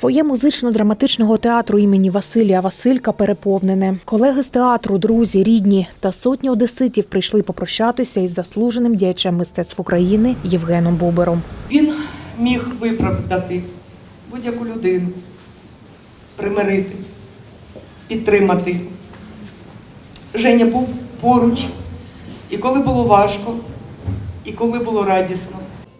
Фоє музично-драматичного театру імені Василія Василька переповнене. Колеги з театру, друзі, рідні та сотні одеситів прийшли попрощатися із заслуженим діячем мистецтв України Євгеном Бубером. Він міг виправдати будь-яку людину, примирити, підтримати. Женя був поруч, і коли було важко, і коли було радісно.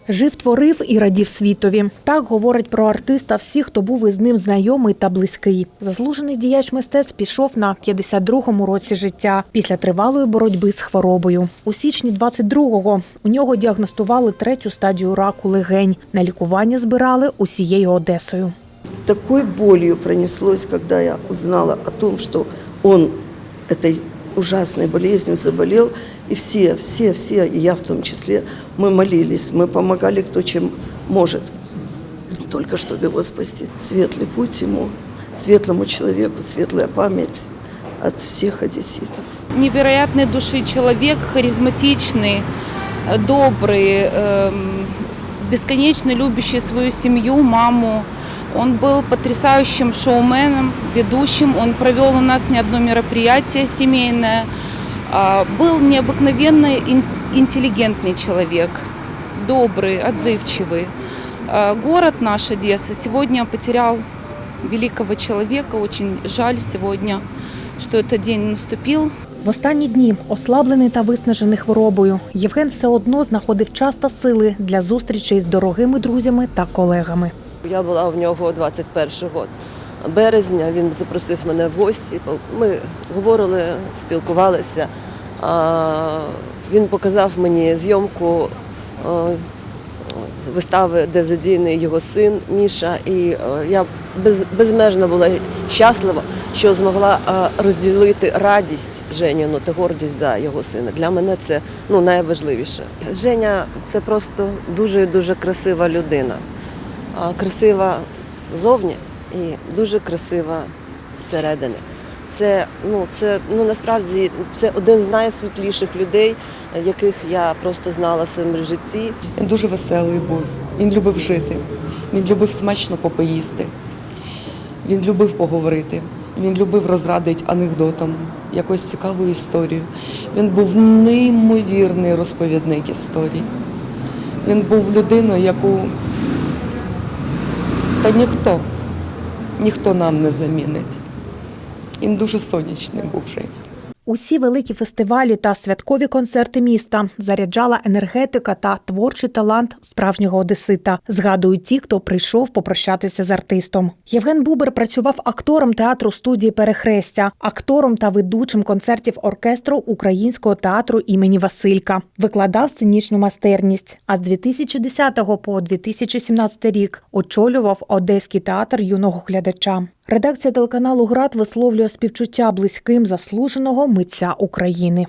Жив, творив і радів світові. Так говорить про артиста всі, хто був із ним знайомий та близький. Заслужений діяч мистецтв пішов на 52-му році життя після тривалої боротьби з хворобою. У січні 22-го у нього діагностували третю стадію раку легень. На лікування збирали усією Одесою. такой болью пронеслось, когда я узнала о том, он этой ужасной болезнью заболел. И все, все, все, и я в том числе, мы молились, мы помогали кто чем может, только чтобы его спасти. Светлый путь ему, светлому человеку, светлая память от всех одесситов. невероятной души человек, харизматичный, добрый, эм, бесконечно любящий свою семью, маму. Он был потрясающим шоуменом, ведущим. Он провел у нас не одно мероприятие семейное. А, Был необыкновенно ин- интеллигентный человек, добрый, отзывчивый. А, Город наш, Одесса, сегодня потерял великого человека. Очень жаль сегодня, что этот день наступил. В останні дні, ослаблений та виснажений хворобою, Євген все одно знаходив час та сили для зустрічей з дорогими друзями та колегами. Я була в нього 21 березня. Він запросив мене в гості. Ми говорили, спілкувалися. Він показав мені зйомку е, вистави, де задійний його син Міша. І е, я безмежно була щаслива, що змогла е, розділити радість Женіну та гордість за його сина. Для мене це ну, найважливіше. Женя це просто дуже дуже красива людина красива зовні і дуже красива зсередини. Це, ну, це ну, насправді це один з найсвітліших людей, яких я просто знала в своєму житті. Він дуже веселий був. Він любив жити. Він любив смачно попоїсти. Він любив поговорити. Він любив розрадити анекдотом, якусь цікаву історію. Він був неймовірний розповідник історій. Він був людиною, яку та ніхто, ніхто нам не замінить. Він дуже сонячний був Женя. Усі великі фестивалі та святкові концерти міста заряджала енергетика та творчий талант справжнього одесита. Згадують ті, хто прийшов попрощатися з артистом. Євген Бубер працював актором театру студії Перехрестя, актором та ведучим концертів оркестру Українського театру імені Василька. Викладав сценічну майстерність. А з 2010 по 2017 рік очолював Одеський театр юного глядача. Редакція телеканалу Град висловлює співчуття близьким заслуженого митця України.